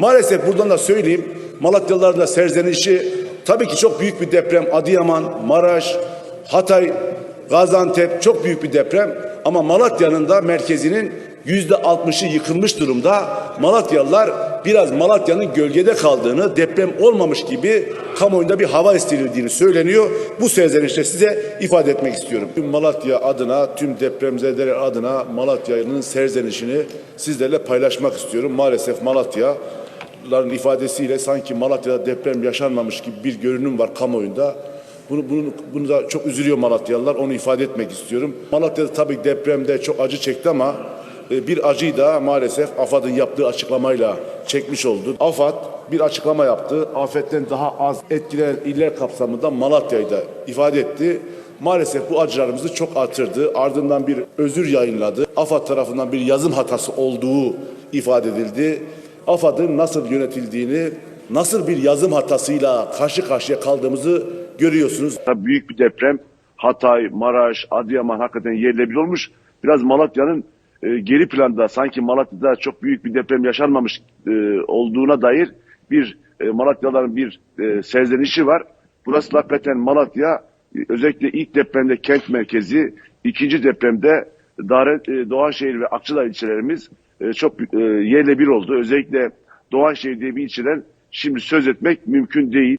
maalesef buradan da söyleyeyim Malatyalıların da serzenişi tabii ki çok büyük bir deprem Adıyaman, Maraş, Hatay, Gaziantep çok büyük bir deprem ama Malatya'nın da merkezinin yüzde altmışı yıkılmış durumda. Malatyalılar biraz Malatya'nın gölgede kaldığını, deprem olmamış gibi kamuoyunda bir hava estirildiğini söyleniyor. Bu serzenişte size ifade etmek istiyorum. Tüm Malatya adına, tüm depremzedeler adına Malatya'nın serzenişini sizlerle paylaşmak istiyorum. Maalesef Malatyalıların ifadesiyle sanki Malatya'da deprem yaşanmamış gibi bir görünüm var kamuoyunda. Bunu, bunu, bunu da çok üzülüyor Malatyalılar. Onu ifade etmek istiyorum. Malatya'da tabii depremde çok acı çekti ama e, bir acıyı da maalesef AFAD'ın yaptığı açıklamayla çekmiş oldu. AFAD bir açıklama yaptı. Afetten daha az etkilenen iller kapsamında Malatya'yı da ifade etti. Maalesef bu acılarımızı çok artırdı. Ardından bir özür yayınladı. AFAD tarafından bir yazım hatası olduğu ifade edildi. AFAD'ın nasıl yönetildiğini, nasıl bir yazım hatasıyla karşı karşıya kaldığımızı görüyorsunuz. Büyük bir deprem. Hatay, Maraş, Adıyaman hakikaten yerle bir olmuş. Biraz Malatya'nın e, geri planda sanki Malatya'da çok büyük bir deprem yaşanmamış e, olduğuna dair bir e, Malatyalıların bir e, serzenişi var. Burası hakikaten Malatya e, özellikle ilk depremde kent merkezi, ikinci depremde Daret, e, Doğanşehir ve Akçılar ilçelerimiz e, çok e, yerle bir oldu. Özellikle Doğanşehir diye bir ilçeden şimdi söz etmek mümkün değil.